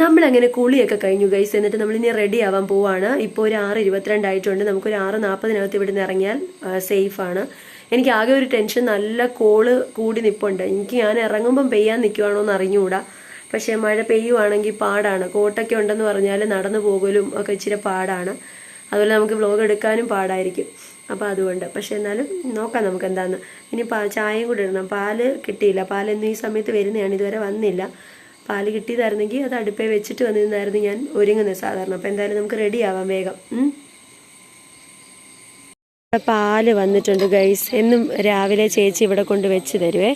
നമ്മളങ്ങനെ കുളിയൊക്കെ കഴിഞ്ഞു ഗൈസ് എന്നിട്ട് നമ്മൾ ഇനി റെഡി ആവാൻ പോവാണ്. ഇപ്പോൾ ഒരു ആറ് ഇരുപത്തിരണ്ടായിട്ടുണ്ട് നമുക്കൊരു ആറ് നാൽപ്പതിനകത്ത് ഇവിടുന്ന് ഇറങ്ങിയാൽ സേഫ് ആണ്. എനിക്ക് ആകെ ഒരു ടെൻഷൻ നല്ല കോൾ കൂടി നിപ്പുണ്ട്. എനിക്ക് ഞാൻ ഇറങ്ങുമ്പം പെയ്യാൻ നിൽക്കുവാണോ എന്ന് അറിഞ്ഞുകൂടാ. പക്ഷേ മഴ പെയ്യുവാണെങ്കിൽ പാടാണ്. കോട്ടൊക്കെ ഉണ്ടെന്ന് പറഞ്ഞാൽ നടന്നു പോകലും ഒക്കെ ഇച്ചിരി പാടാണ്. അതുപോലെ നമുക്ക് വ്ലോഗ് എടുക്കാനും പാടായിരിക്കും. അപ്പോൾ അതുകൊണ്ട്. പക്ഷെ എന്നാലും നോക്കാം നമുക്ക് എന്താന്ന്. ഇനി പാ ചായയും കൂടെ ഇടണം. പാൽ കിട്ടിയില്ല. പാൽ ഇന്ന് ഈ സമയത്ത് വരുന്നതാണ്. ഇതുവരെ വന്നില്ല. പാൽ കിട്ടിയതായിരുന്നെങ്കിൽ അത് അടുപ്പേ വെച്ചിട്ട് വന്നിരുന്നായിരുന്നു ഞാൻ ഒരുങ്ങുന്നത് സാധാരണ. അപ്പോൾ എന്തായാലും നമുക്ക് റെഡി ആവാം വേഗം. പാൽ വന്നിട്ടുണ്ട് ഗൈസ് എന്നും രാവിലെ ചേച്ചി ഇവിടെ കൊണ്ട് വെച്ച് തരുവേ.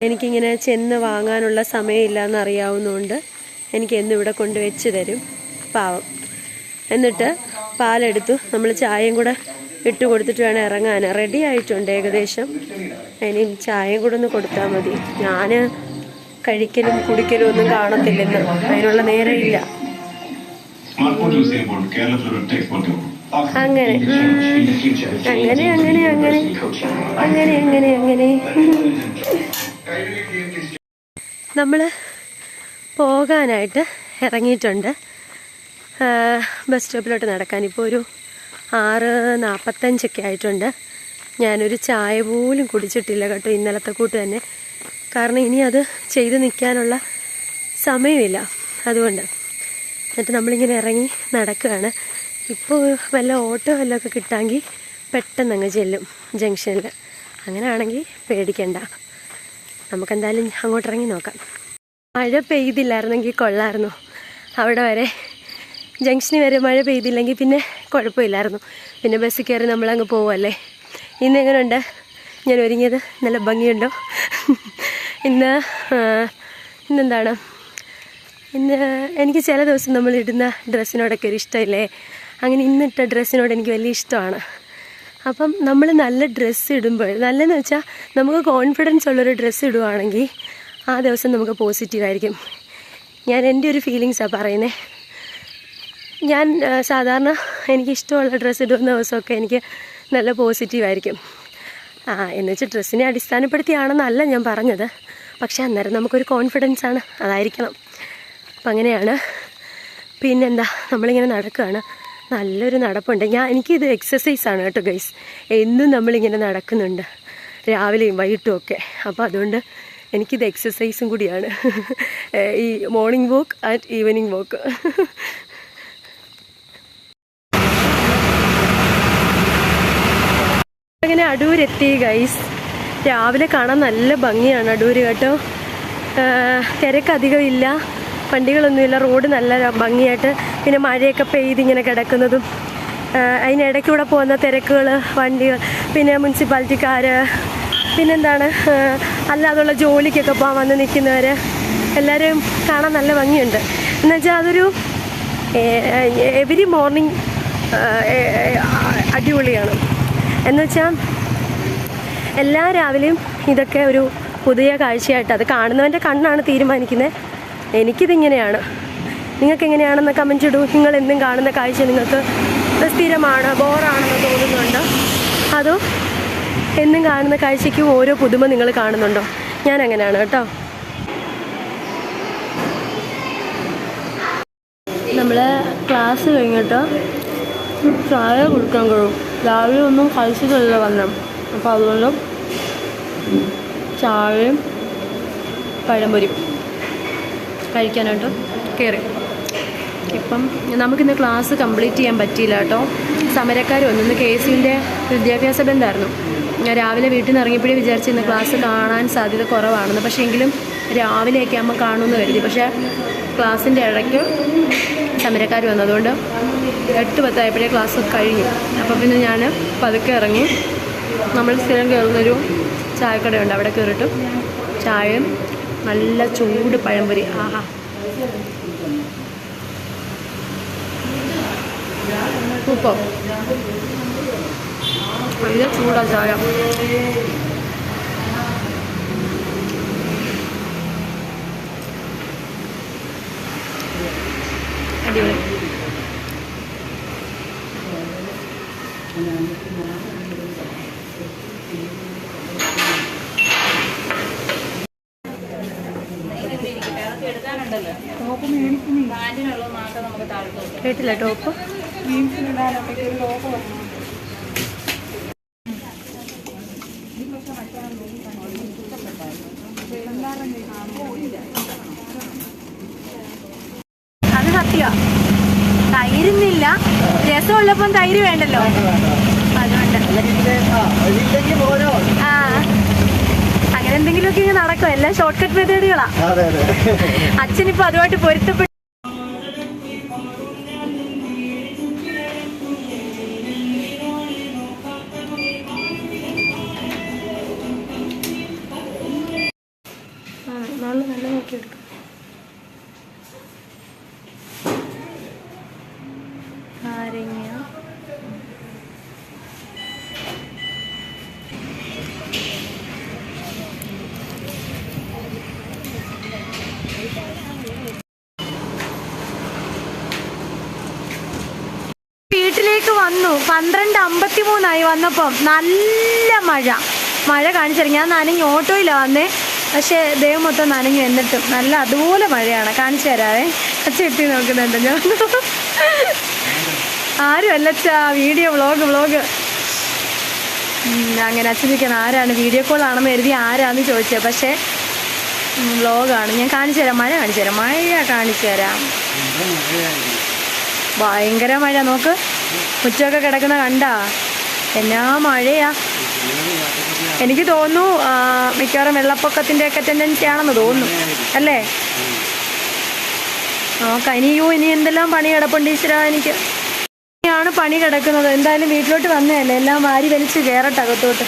എനിക്കിങ്ങനെ ചെന്ന് വാങ്ങാനുള്ള സമയമില്ല എന്ന് അറിയാവുന്നതുകൊണ്ട് എനിക്ക് എന്നും ഇവിടെ കൊണ്ട് വെച്ച് തരും. പാവം. എന്നിട്ട് പാലെടുത്തു. നമ്മൾ ചായയും കൂടെ ഇട്ട് കൊടുത്തിട്ട് വേണം ഇറങ്ങാൻ. റെഡി ആയിട്ടുണ്ട് ഏകദേശം. ഇനി ചായയും കൂടെ ഒന്ന് കൊടുത്താൽ മതി. ഞാൻ കഴിക്കലും കുടിക്കലും ഒന്നും കാണത്തില്ലെന്ന്. അതിനുള്ള നേരമില്ല. അങ്ങനെ. അങ്ങനെ അങ്ങനെ അങ്ങനെ. അങ്ങനെ അങ്ങനെ അങ്ങനെ. നമ്മൾ പോകാനായിട്ട് ഇറങ്ങിയിട്ടുണ്ട്. ബസ് സ്റ്റോപ്പിലോട്ട് നടക്കാൻ ഇപ്പോൾ ഒരു ആറ് നാൽപ്പത്തഞ്ചൊക്കെ ആയിട്ടുണ്ട്. ഞാനൊരു ചായ പോലും കുടിച്ചിട്ടില്ല കേട്ടോ. ഇന്നലത്തെ കൂട്ട് തന്നെ. കാരണം ഇനി അത് ചെയ്ത് നിൽക്കാനുള്ള സമയമില്ല. അതുകൊണ്ട് എന്നിട്ട് നമ്മളിങ്ങനെ ഇറങ്ങി നടക്കുകയാണ്. ഇപ്പോൾ വല്ല ഓട്ടോ വല്ല ഒക്കെ കിട്ടാമെങ്കിൽ പെട്ടെന്ന് അങ്ങ് ചെല്ലും ജംഗ്ഷനിൽ അങ്ങനെയാണെങ്കിൽ പേടിക്കണ്ട. നമുക്കെന്തായാലും അങ്ങോട്ട് ഇറങ്ങി നോക്കാം. മഴ പെയ്തില്ലായിരുന്നെങ്കിൽ കൊള്ളായിരുന്നു. അവിടെ വരെ ജംഗ്ഷനിൽ വരെ മഴ പെയ്തില്ലെങ്കിൽ പിന്നെ കുഴപ്പമില്ലായിരുന്നു. പിന്നെ ബസ് കയറി നമ്മളങ്ങ് പോവല്ലേ ഇന്ന് എങ്ങനെയുണ്ട് ഞാൻ ഒരുങ്ങിയത്? നല്ല ഭംഗിയുണ്ടോ? ഇന്ന് ഇന്നെന്താണ്? ഇന്ന് എനിക്ക് ചില ദിവസം നമ്മൾ ഇടുന്ന ഡ്രസ്സിനോടൊക്കെ ഒരു ഇഷ്ടമില്ലേ? അങ്ങനെ ഇന്നിട്ട ഡ്രസ്സിനോട് എനിക്ക് വലിയ ഇഷ്ടമാണ്. അപ്പം നമ്മൾ നല്ല ഡ്രസ്സ് ഇടുമ്പോൾ നല്ലതെന്ന് വെച്ചാൽ നമുക്ക് കോൺഫിഡൻസ് ഉള്ളൊരു ഡ്രസ്സ് ഇടുവാണെങ്കിൽ ആ ദിവസം നമുക്ക് പോസിറ്റീവായിരിക്കും ഞാൻ എന്റെ ഒരു ഫീലിങ്സാണ് പറയുന്നത് ഞാൻ സാധാരണ എനിക്കിഷ്ടമുള്ള ഡ്രസ്സ് ഇടുന്ന ദിവസമൊക്കെ എനിക്ക് നല്ല പോസിറ്റീവായിരിക്കും ആ എന്നുവെച്ചാൽ ഡ്രസ്സിനെ അടിസ്ഥാനപ്പെടുത്തിയാണെന്നല്ല ഞാൻ പറഞ്ഞത്. പക്ഷേ അന്നേരം നമുക്കൊരു കോൺഫിഡൻസ് ആണ്. അതായിരിക്കണം. അപ്പം അങ്ങനെയാണ്. പിന്നെന്താ? നമ്മളിങ്ങനെ നടക്കുകയാണ് നല്ലൊരു നടപ്പുണ്ട്. ഞാൻ എനിക്കിത് എക്സസൈസ് ആണ് കേട്ടോ ഗൈസ് എന്നും നമ്മളിങ്ങനെ നടക്കുന്നുണ്ട്. രാവിലെയും വൈകിട്ടും ഒക്കെ. അപ്പോൾ അതുകൊണ്ട് എനിക്കിത് എക്സസൈസും കൂടിയാണ്. ഈ morning walk and evening walk അങ്ങനെ അടൂരെത്തി ഗൈസ് രാവിലെ കാണാൻ നല്ല ഭംഗിയാണ് അടൂര് കേട്ടോ തിരക്കധികം ഇല്ല വണ്ടികളൊന്നുമില്ല റോഡ് നല്ല ഭംഗിയായിട്ട് പിന്നെ മഴയൊക്കെ പെയ്ത് ഇങ്ങനെ കിടക്കുന്നതും അതിനിടയ്ക്കൂടെ പോകുന്ന തിരക്കുകൾ വണ്ടികൾ പിന്നെ മുനിസിപ്പാലിറ്റിക്കാർ പിന്നെന്താണ് അല്ലാതുള്ള ജോലിക്കൊക്കെ പോകാൻ വന്ന് നിൽക്കുന്നവർ എല്ലാവരെയും കാണാൻ നല്ല ഭംഗിയുണ്ട് എന്നുവെച്ചാൽ അതൊരു എവരി മോർണിംഗ് അടിപൊളിയാണ് എന്നുവെച്ചാൽ എല്ലാ രാവിലെയും ഇതൊക്കെ ഒരു പുതിയ കാഴ്ചയായിട്ട് അത് കാണുന്നവന്റെ കണ്ണാണ് തീരുമാനിക്കുന്നത് എനിക്കിതിങ്ങനെയാണ്. നിങ്ങൾക്ക് എങ്ങനെയാണെന്ന് കമന്റ് ഇടൂ. നിങ്ങൾ എന്നും കാണുന്ന കാഴ്ച നിങ്ങൾക്ക് സ്ഥിരമാണ് ബോറാണെന്ന് തോന്നുന്നുണ്ട്? അതോ എന്നും കാണുന്ന കാഴ്ചയ്ക്കും ഓരോ പുതുമ നിങ്ങൾ കാണുന്നുണ്ടോ? ഞാൻ അങ്ങനെയാണ് കേട്ടോ. നമ്മൾ ക്ലാസ് കഴിഞ്ഞിട്ട് ചായ കൊടുക്കാൻ കഴിയും. രാവിലെ ഒന്നും കഴിച്ചിട്ടില്ല വന്നു. അപ്പോൾ അതുകൊണ്ട് ചായയും പഴംപൊരിയും കഴിക്കാനായിട്ട് കയറി ഇപ്പം നമുക്കിന്ന് ക്ലാസ് കംപ്ലീറ്റ് ചെയ്യാൻ പറ്റിയില്ല കേട്ടോ. സമരക്കാർ വന്നു. ഇന്ന് കെ സിന്റെ വിദ്യാഭ്യാസ ബന്ധമായിരുന്നു ഞാൻ രാവിലെ വീട്ടിൽ നിന്ന് ഇറങ്ങിയപ്പോഴേ വിചാരിച്ചു ഇന്ന് ക്ലാസ് കാണാൻ സാധ്യത കുറവാണെന്ന്. പക്ഷേ എങ്കിലും രാവിലെയൊക്കെ ആകുമ്പോൾ കാണുമെന്ന് കരുതി. പക്ഷേ ക്ലാസ്സിന്റെ ഇടയ്ക്ക് സമരക്കാർ വന്നതുകൊണ്ട് എട്ട് പത്തായപ്പോഴേ ക്ലാസ് കഴിഞ്ഞു. അപ്പോൾ പിന്നെ ഞാൻ പതുക്കെ ഇറങ്ങി. നമ്മൾ സ്ഥിരം കയറുന്നൊരു ചായക്കടയുണ്ട്. അവിടെ കയറിയിട്ട് ചായയും നല്ല ചൂട് പഴംപൊരി. ആഹാ. ഉപ്പം. നല്ല ചൂടാ ചായ. അടിപൊളി. കേട്ടില്ല ടോപ്പ് മാത്രം നമുക്ക് താഴ്ത്തു കേട്ടില്ല ടോപ്പ് അത് സത്യ തൈരുന്നില്ല തൈര് വേണ്ടല്ലോ? അതുകൊണ്ട്. ആ. അങ്ങനെ എന്തെങ്കിലുമൊക്കെ ഇങ്ങനെ നടക്കും. എല്ലാം ഷോർട്ട് കട്ട് മെത്തേഡുകളാ അച്ഛനിപ്പോ അതുമായിട്ട് പൊരുത്തപ്പെട്ടു വീട്ടിലേക്ക് വന്നു. പന്ത്രണ്ട് അമ്പത്തി മൂന്നായി വന്നപ്പം നല്ല മഴ. മഴ കാണിച്ചിരുന്നു ഞാൻ നനഞ്ഞു ഓട്ടോയിലാണ് വന്നേ. പക്ഷേ ദൈവം മൊത്തം നനഞ്ഞു എന്നിട്ടും. നല്ല അതുപോലെ മഴയാണ്. കാണിച്ചു തരാവേ. അച്ഛ എത്തി നോക്കുന്നുണ്ട്. ഞാൻ ആരും അല്ലച്ചാ വീഡിയോ വ്ളോഗ് വ്ളോഗ്. അങ്ങനെ അച്ഛൻ ചോദിക്കാൻ ആരാണ്? വീഡിയോ കോൾ ആണെന്ന് എഴുതി ആരാന്ന് ചോദിച്ചത് പക്ഷേ വ്ളോഗാണ് ഞാൻ കാണിച്ചു തരാം. മഴ കാണിച്ചു തരാം. മഴ കാണിച്ചു തരാം. ഭയങ്കര മഴ. നോക്ക്. മുറ്റമൊക്കെ കിടക്കുന്ന കണ്ടാ. എന്നാ മഴയാ. എനിക്ക് തോന്നുന്നു മിക്കവാറും വെള്ളപ്പൊക്കത്തിന്റെ ഒക്കെ ടെൻഡൻസി ആണെന്ന് തോന്നുന്നു. അല്ലേ? നോക്കാം. ഇനിയോ ഇനി എന്തെല്ലാം പണി കിടപ്പുണ്ട് ഈശ്വര എനിക്ക്. ഇനിയാണ് പണി കിടക്കുന്നത്. എന്തായാലും വീട്ടിലോട്ട് വന്നതല്ലേ. എല്ലാം വാരി വലിച്ച് കയറട്ടെ അകത്തോട്ട്.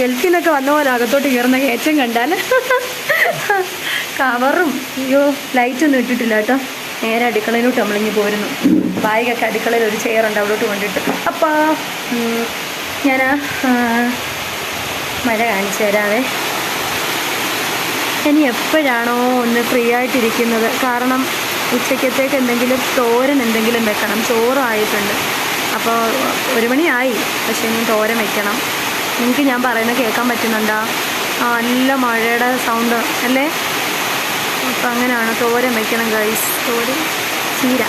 ഗൾഫിൽ നിന്നൊക്കെ വന്ന പോലെ അകത്തോട്ട് കയറുന്ന കയറ്റം കണ്ടാൽ കവറും അയ്യോ ലൈറ്റ് ഒന്നും ഇട്ടിട്ടില്ല കേട്ടോ. നേരെ അടുക്കളയിലോട്ട് നമ്മളിങ്ങി പോരുന്നു. ബാഗൊക്കെ അടുക്കളയിൽ ഒരു ചെയറുണ്ട് അവിടോട്ട് കൊണ്ടിട്ട്. അപ്പോൾ ഞാൻ മഴ കാണിച്ചു തരാവേ. ഇനി എപ്പോഴാണോ ഒന്ന് ഫ്രീ ആയിട്ടിരിക്കുന്നത്? കാരണം ഉച്ചക്കത്തേക്ക് എന്തെങ്കിലും തോരൻ എന്തെങ്കിലും വെക്കണം. ചോറായിട്ടുണ്ട് അപ്പോൾ ഒരു മണിയായി. പക്ഷേ ഇനി തോരൻ വെക്കണം. നിങ്ങൾക്ക് ഞാൻ പറയുന്നത് കേൾക്കാൻ പറ്റുന്നുണ്ടോ? ആ നല്ല മഴയുടെ സൗണ്ട് അല്ലേ? അപ്പം അങ്ങനെയാണ് തോരൻ വയ്ക്കണം ഗൈസ് തോരൻ ചീര.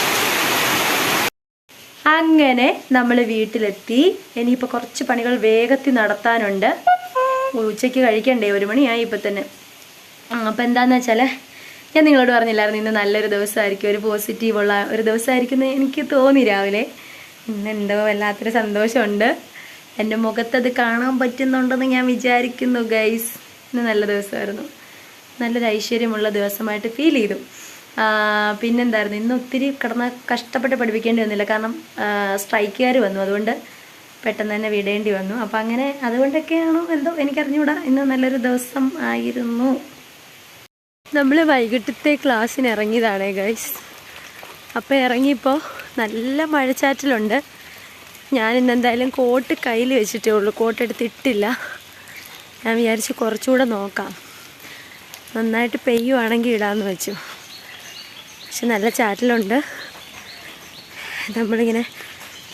അങ്ങനെ നമ്മൾ വീട്ടിലെത്തി. ഇനിയിപ്പോൾ കുറച്ച് പണികൾ വേഗത്തിൽ നടത്താനുണ്ട്. ഉച്ചയ്ക്ക് കഴിക്കണ്ടേ? ഒരു മണിയായി ഇപ്പം തന്നെ. അപ്പം എന്താണെന്ന് വെച്ചാൽ ഞാൻ നിങ്ങളോട് പറഞ്ഞില്ലായിരുന്നു ഇന്ന് നല്ലൊരു ദിവസമായിരിക്കും. ഒരു പോസിറ്റീവുള്ള ഒരു ദിവസമായിരിക്കും എന്ന് എനിക്ക് തോന്നി രാവിലെ. ഇന്ന് എന്തോ വല്ലാത്തൊരു സന്തോഷമുണ്ട്. എന്റെ മുഖത്തത് കാണാൻ പറ്റുന്നുണ്ടെന്ന് ഞാൻ വിചാരിക്കുന്നു ഗൈസ് ഇന്ന് നല്ല ദിവസമായിരുന്നു. നല്ലൊരു ഐശ്വര്യമുള്ള ദിവസമായിട്ട് ഫീൽ ചെയ്തു. പിന്നെന്തായിരുന്നു? ഇന്ന് ഒത്തിരി കിടന്ന് കഷ്ടപ്പെട്ട് പഠിപ്പിക്കേണ്ടി വന്നില്ല. കാരണം സ്ട്രൈക്കുകാർ വന്നു. അതുകൊണ്ട് പെട്ടെന്ന് തന്നെ വിടേണ്ടി വന്നു. അപ്പം അങ്ങനെ അതുകൊണ്ടൊക്കെയാണോ എന്തോ എനിക്കറിഞ്ഞൂടാ. ഇന്ന് നല്ലൊരു ദിവസം ആയിരുന്നു. നമ്മൾ വൈകിട്ടത്തെ ക്ലാസ്സിന് ഇറങ്ങിയതാണേ ഗൈസ് അപ്പോൾ ഇറങ്ങിയപ്പോൾ നല്ല മഴച്ചാറ്റിലുണ്ട്. ഞാൻ ഇന്നെന്തായാലും കോട്ട് കയ്യിൽ വെച്ചിട്ടേ ഉള്ളൂ. കോട്ട് എടുത്തിട്ടില്ല ഞാൻ വിചാരിച്ച് കുറച്ചുകൂടെ നോക്കാം. നന്നായിട്ട് പെയ്യുവാണെങ്കിൽ ഇടാമെന്ന് വെച്ചു. പക്ഷെ നല്ല ചാറ്റലുണ്ട്. നമ്മളിങ്ങനെ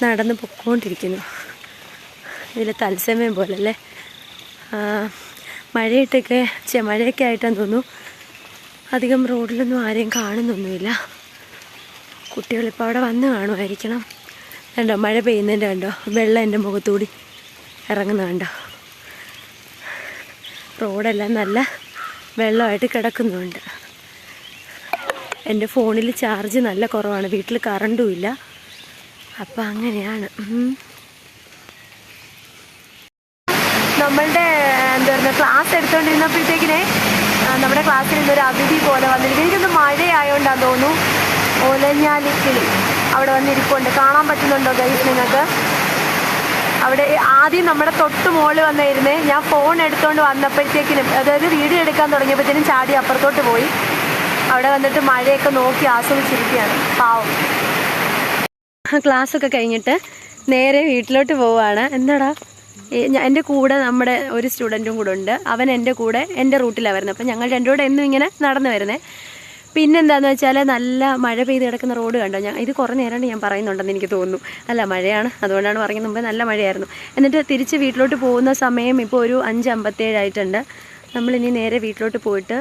നടന്ന് പൊക്കോണ്ടിരിക്കുന്നു. ഇതിൽ തത്സമയം പോലെ അല്ലേ മഴയിട്ടൊക്കെ ചെ മഴയൊക്കെ ആയിട്ടാന്ന് തോന്നുന്നു. അധികം റോഡിലൊന്നും ആരെയും കാണുന്നൊന്നുമില്ല. കുട്ടികളിപ്പോൾ അവിടെ വന്ന് കാണുമായിരിക്കണം. കണ്ടോ മഴ പെയ്യുന്നതിന്റെ കണ്ടോ വെള്ളം എന്റെ മുഖത്തൂടി ഇറങ്ങുന്ന കണ്ടോ. റോഡെല്ലാം നല്ല വെള്ളമായിട്ട് കിടക്കുന്നുണ്ട്. എന്റെ ഫോണിൽ ചാർജ് നല്ല കുറവാണ് വീട്ടിൽ കറണ്ടും ഇല്ല. അപ്പം അങ്ങനെയാണ്. നമ്മളുടെ എന്താ പറയുക ക്ലാസ് എടുത്തുകൊണ്ടിരുന്നപ്പോഴത്തേക്കിനെ നമ്മുടെ ക്ലാസ്സിൽ ഇന്നൊരു അതിഥി പോലെ വന്നിരിക്കും എനിക്കൊന്ന് മഴയായോണ്ടാന്ന് തോന്നുന്നു. ഒലഞ്ഞാലിക്കിളി അവിടെ വന്നിരിപ്പുണ്ട്. കാണാൻ പറ്റുന്നുണ്ടോ ഗൈസ് നിങ്ങൾക്ക്? അവിടെ ആദ്യം നമ്മുടെ തൊട്ട് മോൾ വന്നിരുന്നേ ഞാൻ ഫോൺ എടുത്തുകൊണ്ട് വന്നപ്പോഴത്തേക്കിനും അതായത് വീഡിയോ എടുക്കാൻ തുടങ്ങിയപ്പോഴത്തേനും ചാടി അപ്പുറത്തോട്ട് പോയി. അവിടെ വന്നിട്ട് മഴയൊക്കെ നോക്കി ആസ്വദിച്ചിരിക്കുകയാണ്. പാവം. ക്ലാസ് ഒക്കെ കഴിഞ്ഞിട്ട് നേരെ വീട്ടിലോട്ട് പോവാണ്. എന്താടാ? എന്റെ കൂടെ നമ്മുടെ ഒരു സ്റ്റുഡന്റും കൂടെ ഉണ്ട്. അവൻ എന്റെ കൂടെ എന്റെ റൂട്ടിലാണ് വരുന്നത് അപ്പം ഞങ്ങൾ രണ്ടുകൂടെ എന്നും ഇങ്ങനെ നടന്നു വരുന്നത് പിന്നെന്താന്ന് വെച്ചാൽ നല്ല മഴ പെയ്ത് കിടക്കുന്ന റോഡ് കണ്ടോ? ഞാൻ ഇത് കുറേ നേരമാണ് ഞാൻ പറയുന്നുണ്ടെന്ന് എനിക്ക് തോന്നുന്നു. അല്ല മഴയാണ്. അതുകൊണ്ടാണ് പറയുന്നത് മുമ്പ് നല്ല മഴയായിരുന്നു. എന്നിട്ട് തിരിച്ച് വീട്ടിലോട്ട് പോകുന്ന സമയം ഇപ്പോൾ ഒരു അഞ്ച് അമ്പത്തേഴായിട്ടുണ്ട് നമ്മളിനി നേരെ വീട്ടിലോട്ട് പോയിട്ട്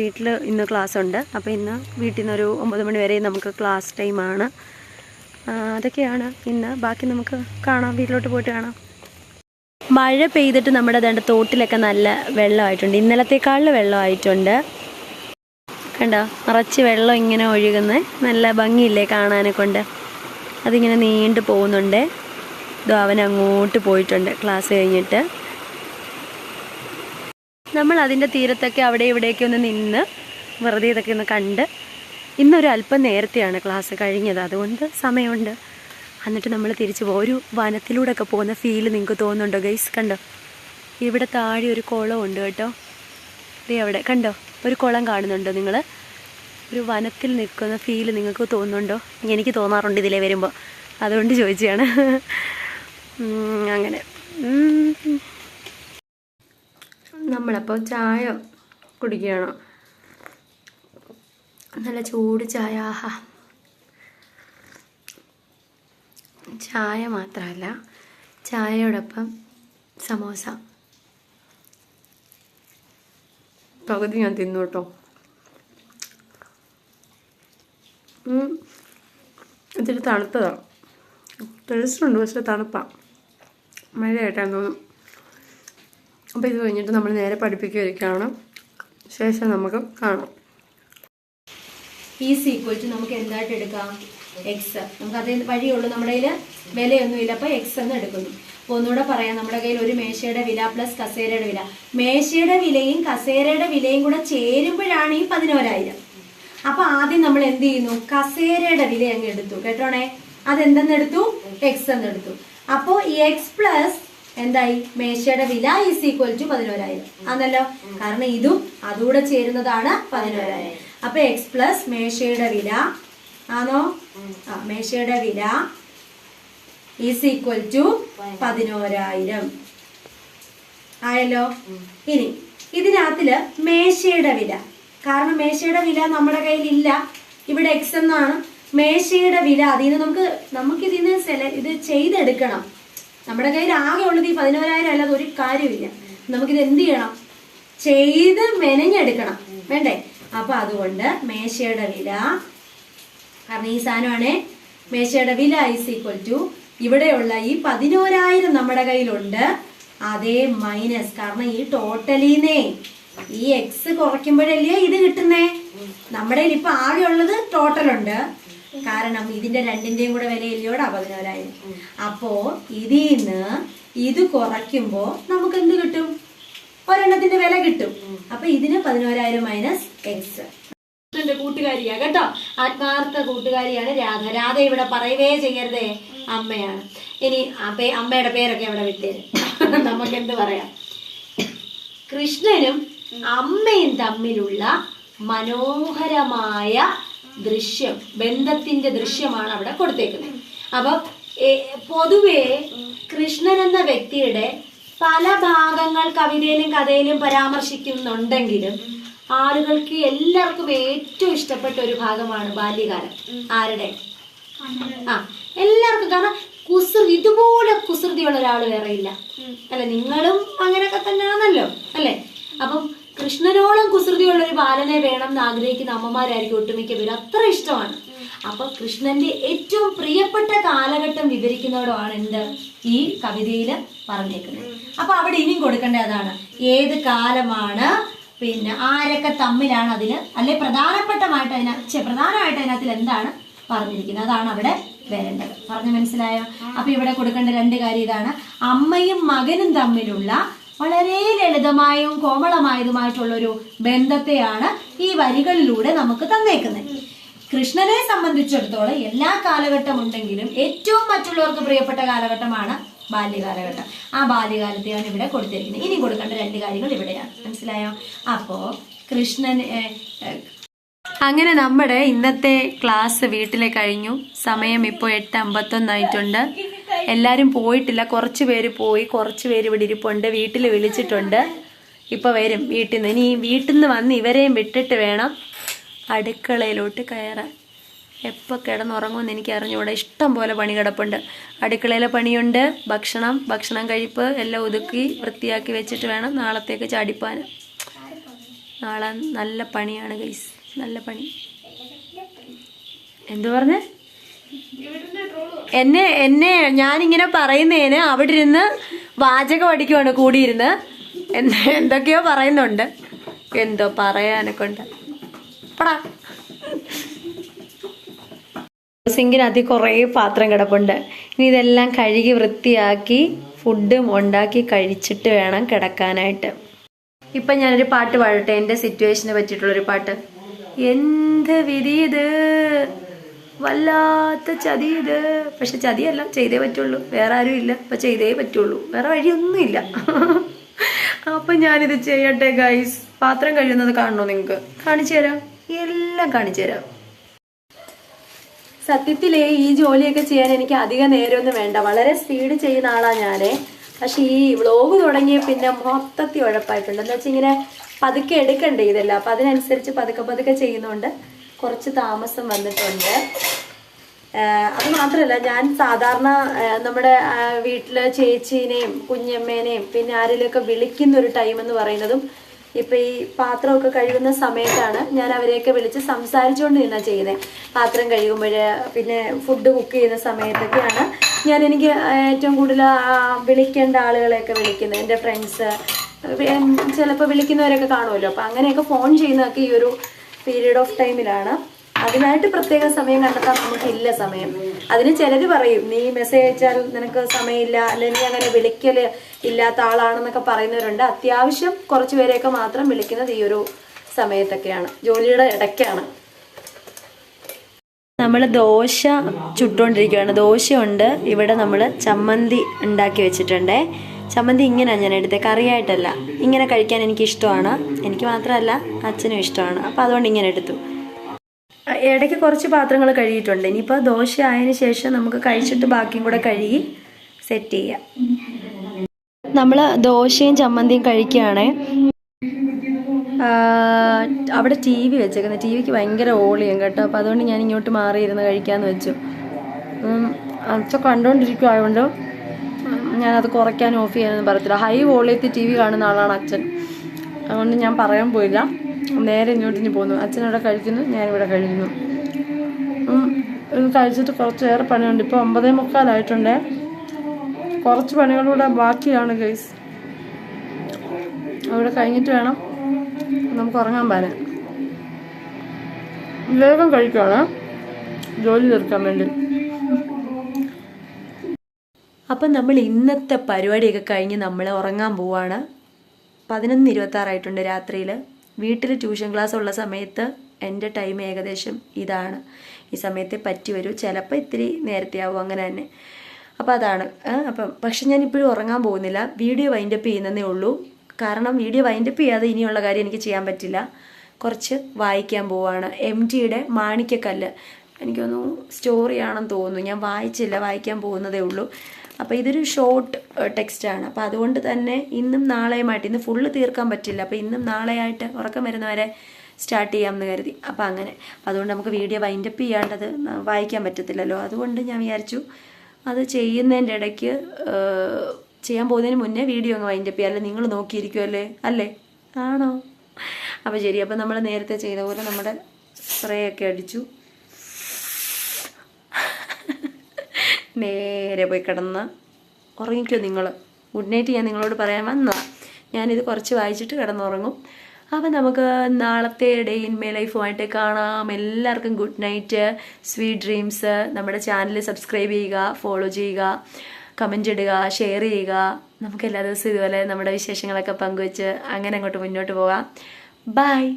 വീട്ടിൽ ഇന്ന് ക്ലാസ് ഉണ്ട് അപ്പോൾ ഇന്ന് വീട്ടിൽ നിന്ന് ഒരു ഒമ്പത് മണി വരെ നമുക്ക് ക്ലാസ് ടൈമാണ് അതൊക്കെയാണ് ഇന്ന്. ബാക്കി നമുക്ക് കാണാം. വീട്ടിലോട്ട് പോയിട്ട് കാണാം. മഴ പെയ്തിട്ട് നമ്മുടെ തോട്ടിലൊക്കെ നല്ല വെള്ളമായിട്ടുണ്ട്. ഇന്നലത്തേക്കാളിൽ വെള്ളമായിട്ടുണ്ട്. കണ്ടോ? നിറച്ച് വെള്ളം ഇങ്ങനെ ഒഴുകുന്നത് നല്ല ഭംഗിയില്ലേ കാണാനെ കൊണ്ട്. അതിങ്ങനെ നീണ്ടു പോകുന്നുണ്ട്. ഇതോ അവൻ അങ്ങോട്ട് പോയിട്ടുണ്ട് ക്ലാസ് കഴിഞ്ഞിട്ട്. നമ്മൾ അതിന്റെ തീരത്തൊക്കെ അവിടെ ഇവിടെയൊക്കെ ഒന്ന് നിന്ന് വെറുതെ ഇതൊക്കെ ഒന്ന് കണ്ട് ഇന്നൊരു അല്പം നേരത്തെയാണ് ക്ലാസ് കഴിഞ്ഞത്. അതുകൊണ്ട് സമയമുണ്ട്. എന്നിട്ട് നമ്മൾ തിരിച്ചു പോകും ഒരു വനത്തിലൂടെ ഒക്കെ പോകുന്ന ഫീൽ നിങ്ങൾക്ക് തോന്നുന്നുണ്ടോ ഗൈസ് കണ്ടോ? ഇവിടെ താഴെ ഒരു കുളമുണ്ട് കേട്ടോ. ദേ അവിടെ. കണ്ടോ? ഒരു കുളം കാണുന്നുണ്ടോ. നിങ്ങൾ ഒരു വനത്തിൽ നിൽക്കുന്ന ഫീൽ നിങ്ങൾക്ക് തോന്നുന്നുണ്ടോ? എനിക്ക് തോന്നാറുണ്ട് ഇതിലേ വരുമ്പോൾ അതുകൊണ്ട് ചോദിച്ചതാണ്. അങ്ങനെ. നമ്മളപ്പോൾ ചായ കുടിക്കുകയാണോ? നല്ല ചൂട് ചായ ആഹാ. ചായ മാത്രമല്ല ചായയോടൊപ്പം സമോസ. പകുതി ഞാൻ തിന്നു കേട്ടോ. ഇത്തിരി തണുത്തതാണ് ടേസ്റ്റുണ്ട് പക്ഷെ തണുപ്പാണ് മഴയായിട്ടാന്ന് തോന്നും അപ്പോൾ ഇത് കഴിഞ്ഞിട്ട് നമ്മൾ നേരെ പഠിപ്പിക്കുകയൊക്കെയാണ് ശേഷം നമുക്ക് കാണാം. ഈസ് ഈക്വൽ ടു നമുക്ക് എന്തായിട്ട് എടുക്കാം? എക്സ് നമുക്ക് അതേ വഴിയുള്ളൂ. നമ്മുടെ കയ്യിൽ വിലയൊന്നുമില്ല. അപ്പോൾ എക്സ് എന്ന് എടുക്കുന്നു. ഒന്നുകൂടെ പറയാം. നമ്മുടെ കയ്യിൽ ഒരു മേശയുടെ വില പ്ലസ് കസേരയുടെ വില. മേശയുടെ വിലയും കസേരയുടെ വിലയും കൂടെ ചേരുമ്പോഴാണ് ഈ പതിനോരായിരം. അപ്പൊ ആദ്യം നമ്മൾ എന്ത് ചെയ്യുന്നു? കസേരയുടെ വില അങ്ങ് എടുത്തു. കേട്ടോണേ? അതെന്തെന്ന് എടുത്തു എക്സ് എന്ന് എടുത്തു അപ്പോ ഈ എക്സ് പ്ലസ് എന്തായി? മേശയുടെ വില ഈസ് ഈക്വൽ ടു പതിനോരായിരം. ആണല്ലോ? കാരണം ഇതും അതുകൂടെ ചേരുന്നതാണ് പതിനോരായിരം. അപ്പൊ എക്സ് പ്ലസ് മേശയുടെ വില ആണോ? ആ മേശയുടെ വില ഈസ് ഈക്വൽ ടു പതിനോരായിരം. ആയല്ലോ? ഇനി ഇതിനകത്തിൽ മേശയുടെ വില. കാരണം മേശയുടെ വില നമ്മുടെ കയ്യിൽ ഇല്ല ഇവിടെ എക്സ് എന്നാണ്. മേശയുടെ വില അതിൽ നിന്ന് നമുക്ക് നമുക്ക് ഇതിൽ നിന്ന് സെല ഇത് ചെയ്തെടുക്കണം. നമ്മുടെ കയ്യിൽ ആകെ ഉള്ളത് ഈ പതിനോരായിരം അല്ലാതെ ഒരു കാര്യമില്ല. നമുക്കിത് എന്ത് ചെയ്യണം? ചെയ്ത് മെനഞ്ഞെടുക്കണം. വേണ്ടേ? അപ്പൊ അതുകൊണ്ട് മേശയുടെ വില കാരണം ഈ സാധനമാണ് മേശയുടെ വില ഈസ് ഈക്വൽ ടു ഇവിടെയുള്ള ഈ പതിനോരായിരം നമ്മുടെ കയ്യിലുണ്ട്. അതേ മൈനസ് കാരണം ഈ ടോട്ടലിന്നേ ഈ എക്സ് കുറയ്ക്കുമ്പോഴല്ലേ ഇത് കിട്ടുന്നേ? നമ്മുടെ കയ്യിൽ ഇപ്പൊ ആകെ ഉള്ളത് ടോട്ടൽ ഉണ്ട്. കാരണം ഇതിന്റെ രണ്ടിന്റെയും കൂടെ വിലയില്ലോടാ പതിനോരായിരം. അപ്പോ ഇതിന്ന് ഇത് കുറയ്ക്കുമ്പോ നമുക്ക് എന്ത് കിട്ടും? ഒരെണ്ണത്തിന്റെ വില കിട്ടും. അപ്പൊ ഇതിന് പതിനോരായിരം മൈനസ് എക്സ് കൂട്ടുകാരിയാ കേട്ടോ? ആത്മാർത്ഥ കൂട്ടുകാരിയാണ് രാധ. രാധ ഇവിടെ പറയുകയേ ചെയ്യരുതേ. അമ്മയാണ്. ഇനി അമ്മയുടെ പേരൊക്കെ അവിടെ വിട്ടേര്. നമുക്ക് എന്ത് പറയാം? കൃഷ്ണനും അമ്മയും തമ്മിലുള്ള മനോഹരമായ ദൃശ്യം ബന്ധത്തിന്റെ ദൃശ്യമാണ് അവിടെ കൊടുത്തേക്കുന്നത്. അപ്പൊ പൊതുവേ പൊതുവെ കൃഷ്ണൻ എന്ന വ്യക്തിയുടെ പല ഭാഗങ്ങൾ കവിതയിലും കഥയിലും പരാമർശിക്കുന്നുണ്ടെങ്കിലും ആളുകൾക്ക് എല്ലാവർക്കും ഏറ്റവും ഇഷ്ടപ്പെട്ട ഒരു ഭാഗമാണ് ബാല്യകാലം. ആരുടെ? ആ എല്ലാവർക്കും കാരണം കുസൃതി ഇതുപോലെ കുസൃതിയുള്ള ഒരാൾ വേറെ ഇല്ല. അല്ല നിങ്ങളും അങ്ങനെയൊക്കെ തന്നെയാണല്ലോ അല്ലേ? അപ്പം കൃഷ്ണനോളം കുസൃതിയുള്ള ഒരു ബാലനെ വേണം എന്ന് ആഗ്രഹിക്കുന്ന അമ്മമാരായിരിക്കും ഒട്ടുമിക്ക പേര്. അത്ര ഇഷ്ടമാണ്. അപ്പൊ കൃഷ്ണന്റെ ഏറ്റവും പ്രിയപ്പെട്ട കാലഘട്ടം വിവരിക്കുന്നതോടാണ് എന്ത്? ഈ കവിതയിൽ പറഞ്ഞേക്കുന്നത്. അപ്പൊ അവിടെ ഇനിയും കൊടുക്കേണ്ട അതാണ്. ഏത് കാലമാണ് പിന്നെ ആരൊക്കെ തമ്മിലാണ് അതിന് അല്ലെ പ്രധാനപ്പെട്ടമായിട്ട് അതിന പ്രധാനമായിട്ട് അതിനകത്തിൽ എന്താണ് പറഞ്ഞിരിക്കുന്നത്? അതാണ് അവിടെ വരേണ്ടത്. പറഞ്ഞു മനസ്സിലായോ? അപ്പൊ ഇവിടെ കൊടുക്കേണ്ട രണ്ട് കാര്യം ഇതാണ്. അമ്മയും മകനും തമ്മിലുള്ള വളരെ ലളിതമായും കോമളമായതുമായിട്ടുള്ള ഒരു ബന്ധത്തെയാണ് ഈ വരികളിലൂടെ നമുക്ക് തന്നേക്കുന്നത്. കൃഷ്ണനെ സംബന്ധിച്ചിടത്തോളം എല്ലാ കാലഘട്ടം ഉണ്ടെങ്കിലും ഏറ്റവും മറ്റുള്ളവർക്ക് പ്രിയപ്പെട്ട കാലഘട്ടമാണ് ബാല്യകാലഘട്ടം. ആ ബാല്യകാലത്തെയാണ് ഇവിടെ കൊടുത്തിരിക്കുന്നത്. ഇനി കൊടുക്കേണ്ട രണ്ട് കാര്യങ്ങൾ ഇവിടെയാണ്. മനസ്സിലായോ? അപ്പോ കൃഷ്ണൻ അങ്ങനെ നമ്മുടെ ഇന്നത്തെ ക്ലാസ് വീട്ടിലെ കഴിഞ്ഞു. സമയം ഇപ്പോൾ എട്ട് അമ്പത്തൊന്നായിട്ടുണ്ട് എല്ലാവരും പോയിട്ടില്ല. കുറച്ച് പേര് പോയി. കുറച്ച് പേര് ഇവിടെ ഇരിപ്പുണ്ട്. വീട്ടിൽ വിളിച്ചിട്ടുണ്ട്. ഇപ്പോൾ വരും വീട്ടിൽ നിന്ന് ഇനി വീട്ടിൽ നിന്ന് വന്ന് ഇവരെയും വിട്ടിട്ട് വേണം അടുക്കളയിലോട്ട് കയറാൻ. എപ്പോൾ കിടന്നുറങ്ങുമെന്ന് എനിക്ക് അറിഞ്ഞൂടെ ഇഷ്ടം പോലെ പണി കിടപ്പുണ്ട്. അടുക്കളയിലെ പണിയുണ്ട്. ഭക്ഷണം ഭക്ഷണം കഴിപ്പ് എല്ലാം ഒതുക്കി വൃത്തിയാക്കി വെച്ചിട്ട് വേണം നാളത്തേക്ക് ചാടിപ്പാൻ. നാളെ നല്ല പണിയാണ് ഗൈസ്. നല്ല പണി. എന്തു പറഞ്ഞേ? എന്നെ എന്നെ ഞാനിങ്ങനെ പറയുന്നതിന് അവിടെ ഇരുന്ന് വാചകം അടിക്കുവാണ് കൂടിയിരുന്ന്. എന്ത് എന്തൊക്കെയോ പറയുന്നുണ്ട്. എന്തോ പറയാനൊക്കെ ഉണ്ട് പടാ. സിങ്കിനകത്ത് കുറേ പാത്രം കിടപ്പുണ്ട്. ഇനി ഇതെല്ലാം കഴുകി വൃത്തിയാക്കി ഫുഡും ഉണ്ടാക്കി കഴിച്ചിട്ട് വേണം കിടക്കാനായിട്ട്. ഇപ്പൊ ഞാനൊരു പാട്ട് പാടട്ടെ? എന്റെ സിറ്റുവേഷനെ പറ്റിയിട്ടുള്ളൊരു പാട്ട്. എന്ത് വിധി ഇത് വല്ലാത്ത ചതി ഇത് പക്ഷെ ചതിയല്ല ചെയ്തേ പറ്റുള്ളൂ. വേറെ ആരും ഇല്ല. ഇപ്പൊ ചെയ്തേ പറ്റുള്ളൂ. വേറെ വഴിയൊന്നുമില്ല. അപ്പൊ ഞാനിത് ചെയ്യട്ടെ ഗൈസ് പാത്രം കഴിയുന്നത് കാണണോ നിങ്ങക്ക്? കാണിച്ചു തരാം. എല്ലാം കാണിച്ചു തരാം. സത്യത്തിലേ ഈ ജോലിയൊക്കെ ചെയ്യാൻ എനിക്ക് അധിക നേരമൊന്നും വേണ്ട. വളരെ സ്പീഡ് ചെയ്യുന്ന ആളാ ഞാനേ. പക്ഷെ ഈ വ്ളോഗ് തുടങ്ങിയ പിന്നെ മൊത്തത്തിൽ ഉഴപ്പായിട്ടുണ്ട്. എന്താ വെച്ചാൽ ഇങ്ങനെ പതുക്കെ എടുക്കണ്ടേ ഇതെല്ലാം. അപ്പൊ അതിനനുസരിച്ച് പതുക്കെ പതുക്കെ ചെയ്യുന്നുണ്ട്. കുറച്ച് താമസം വന്നിട്ടുണ്ട്. അത് മാത്രമല്ല ഞാൻ സാധാരണ നമ്മുടെ വീട്ടിലെ ചേച്ചീനെയും കുഞ്ഞമ്മേനെയും പിന്നെ ആരെങ്കിലുമൊക്കെ വിളിക്കുന്ന ഒരു ടൈം എന്ന് പറയുന്നതും ഇപ്പൊ ഈ പാത്രമൊക്കെ കഴുകുന്ന സമയത്താണ് ഞാൻ അവരെയൊക്കെ വിളിച്ച് സംസാരിച്ചുകൊണ്ട് നിന്നാ ചെയ്യുന്നത് പാത്രം കഴുകുമ്പോൾ പിന്നെ ഫുഡ് കുക്ക് ചെയ്യുന്ന സമയത്തൊക്കെയാണ് ഞാൻ എനിക്ക് ഏറ്റവും കൂടുതൽ വിളിക്കേണ്ട ആളുകളെയൊക്കെ വിളിക്കുന്നത്. എന്റെ ഫ്രണ്ട്സ് ചിലപ്പോൾ വിളിക്കുന്നവരൊക്കെ കാണുമല്ലോ. അപ്പം അങ്ങനെയൊക്കെ ഫോൺ ചെയ്യുന്നതൊക്കെ ഈ ഒരു പീരീഡ് ഓഫ് ടൈമിലാണ് അതിനായിട്ട് പ്രത്യേക സമയം കണ്ടെത്താൻ നമുക്കില്ല സമയം. അതിന് ചിലർ പറയും നീ മെസ്സേജ് അയച്ചാൽ നിനക്ക് സമയമില്ല അല്ലെങ്കിൽ അങ്ങനെ വിളിക്കൽ ഇല്ലാത്ത ആളാണെന്നൊക്കെ പറയുന്നവരുണ്ട്. അത്യാവശ്യം കുറച്ച് പേരെയൊക്കെ മാത്രം വിളിക്കുന്നത് ഈ ഒരു സമയത്തൊക്കെയാണ്. ജോലിയുടെ ഇടയ്ക്കാണ്. നമ്മൾ ദോശ ചുട്ടുകൊണ്ടിരിക്കുകയാണ് ദോശയുണ്ട്. ഇവിടെ നമ്മൾ ചമ്മന്തി ഉണ്ടാക്കി വെച്ചിട്ടുണ്ടേ. ചമ്മന്തി ഇങ്ങനെയാണ് ഞാൻ എടുത്തത് കറിയായിട്ടല്ല. ഇങ്ങനെ കഴിക്കാൻ എനിക്ക് ഇഷ്ടമാണ് എനിക്ക് മാത്രമല്ല അച്ഛനും ഇഷ്ടമാണ്. അപ്പോൾ അതുകൊണ്ട് ഇങ്ങനെ എടുത്തു. ഇടയ്ക്ക് കുറച്ച് പാത്രങ്ങൾ കഴുകിയിട്ടുണ്ട്. ഇനിയിപ്പോൾ ദോശ ആയതിനു ശേഷം നമുക്ക് കഴിച്ചിട്ട് ബാക്കിയും കൂടെ കഴുകി സെറ്റ് ചെയ്യാം. നമ്മൾ ദോശയും ചമ്മന്തിയും കഴിക്കുകയാണ്. അവിടെ ടി വി വെച്ചേക്കുന്നത് ടി വിക്ക് ഭയങ്കര ഓളിയും കേട്ടോ. അപ്പോൾ അതുകൊണ്ട് ഞാൻ ഇങ്ങോട്ട് മാറിയിരുന്ന് കഴിക്കാമെന്ന് വെച്ചു. അച്ഛ അച്ഛൻ കണ്ടുകൊണ്ടിരിക്കുമായതുകൊണ്ട് ഞാനത് കുറയ്ക്കാൻ ഓഫ് ചെയ്യാനൊന്നും പറയത്തില്ല. ഹൈ വോളിയത്തിൽ ടി വി കാണുന്ന ആളാണ് അച്ഛൻ. അതുകൊണ്ട് ഞാൻ പറയാൻ പോയില്ല. നേരെ ഇങ്ങോട്ട് ഇനി പോകുന്നു. അച്ഛൻ ഇവിടെ കഴിക്കുന്നു ഞാനിവിടെ കഴിക്കുന്നു. കഴിച്ചിട്ട് കുറച്ചേറെ പണിയുണ്ട്. ഇപ്പോൾ ഒമ്പതേ മുക്കാലായിട്ടുണ്ടേ. കുറച്ച് പണികളൂടെ ബാക്കിയാണ് ഗൈസ് അവിടെ കഴിഞ്ഞിട്ട് വേണം നമുക്ക് ഉറങ്ങാൻ പാരാൻ വേഗം കഴിക്കുകയാണ് ജോലി തീർക്കാൻ വേണ്ടി. അപ്പം നമ്മൾ ഇന്നത്തെ പരിപാടിയൊക്കെ കഴിഞ്ഞ് നമ്മൾ ഉറങ്ങാൻ പോവാണ്. പതിനൊന്ന് ഇരുപത്താറായിട്ടുണ്ട് രാത്രിയിൽ വീട്ടിൽ ട്യൂഷൻ ക്ലാസ് ഉള്ള സമയത്ത് എന്റെ ടൈം ഏകദേശം ഇതാണ്. ഈ സമയത്തെ പറ്റി വരൂ. ചിലപ്പോൾ ഇത്തിരി നേരത്തെ ആവും അങ്ങനെ തന്നെ. അപ്പോൾ അതാണ്. അപ്പം പക്ഷെ ഞാൻ ഇപ്പോഴും ഉറങ്ങാൻ പോകുന്നില്ല. വീഡിയോ വൈൻഡപ്പ് ചെയ്യുന്നതേ ഉള്ളൂ. കാരണം വീഡിയോ വൈൻഡപ്പ് ചെയ്യാതെ ഇനിയുള്ള കാര്യം എനിക്ക് ചെയ്യാൻ പറ്റില്ല. കുറച്ച് വായിക്കാൻ പോവാണ്. എം ടിയുടെ മാണിക്കക്കല്ല് എനിക്കൊന്നും സ്റ്റോറിയാണെന്ന് തോന്നുന്നു. ഞാൻ വായിച്ചില്ല വായിക്കാൻ പോകുന്നതേ ഉള്ളൂ. അപ്പോൾ ഇതൊരു ഷോർട്ട് ടെക്സ്റ്റാണ് അപ്പോൾ അതുകൊണ്ട് തന്നെ ഇന്നും നാളെയുമായിട്ട് ഇന്ന് ഫുള്ള് തീർക്കാൻ പറ്റില്ല. അപ്പോൾ ഇന്നും നാളെയായിട്ട് ഉറക്കം വരുന്നവരെ സ്റ്റാർട്ട് ചെയ്യാം എന്ന് കരുതി. അപ്പോൾ അങ്ങനെ. അതുകൊണ്ട് നമുക്ക് വീഡിയോ വൈൻഡപ്പ് ചെയ്യാണ്ടത് വായിക്കാൻ പറ്റത്തില്ലല്ലോ. അതുകൊണ്ട് ഞാൻ വിചാരിച്ചു അത് ചെയ്യുന്നതിന്റെ ഇടയ്ക്ക് ചെയ്യാൻ പോകുന്നതിന് മുന്നേ വീഡിയോ അങ്ങ് വൈൻഡപ്പ് ചെയ്യാം. അല്ലെ? നിങ്ങൾ നോക്കിയിരിക്കുമല്ലേ അല്ലേ? ആണോ? അപ്പോൾ ശരി. അപ്പോൾ നമ്മൾ നേരത്തെ ചെയ്ത പോലെ നമ്മുടെ സ്പ്രേ ഒക്കെ അടിച്ചു. നേരെ പോയി കിടന്ന് ഉറങ്ങിക്കോ നിങ്ങൾ ഗുഡ് നൈറ്റ് ഞാൻ നിങ്ങളോട് പറയാൻ വന്നതാണ് ഞാനിത് കുറച്ച് വായിച്ചിട്ട് കിടന്നുറങ്ങും. അപ്പം നമുക്ക് നാളത്തെ ഡേ ഇൻ മേ ലൈഫുമായിട്ട് കാണാം. എല്ലാവർക്കും ഗുഡ് നൈറ്റ് സ്വീറ്റ് ഡ്രീംസ് നമ്മുടെ ചാനൽ സബ്സ്ക്രൈബ് ചെയ്യുക ഫോളോ ചെയ്യുക കമന്റ് ഇടുക ഷെയർ ചെയ്യുക. നമുക്ക് എല്ലാ ദിവസവും ഇതുപോലെ നമ്മുടെ വിശേഷങ്ങളൊക്കെ പങ്കുവെച്ച് അങ്ങനെ അങ്ങോട്ട് മുന്നോട്ട് പോകാം. ബൈ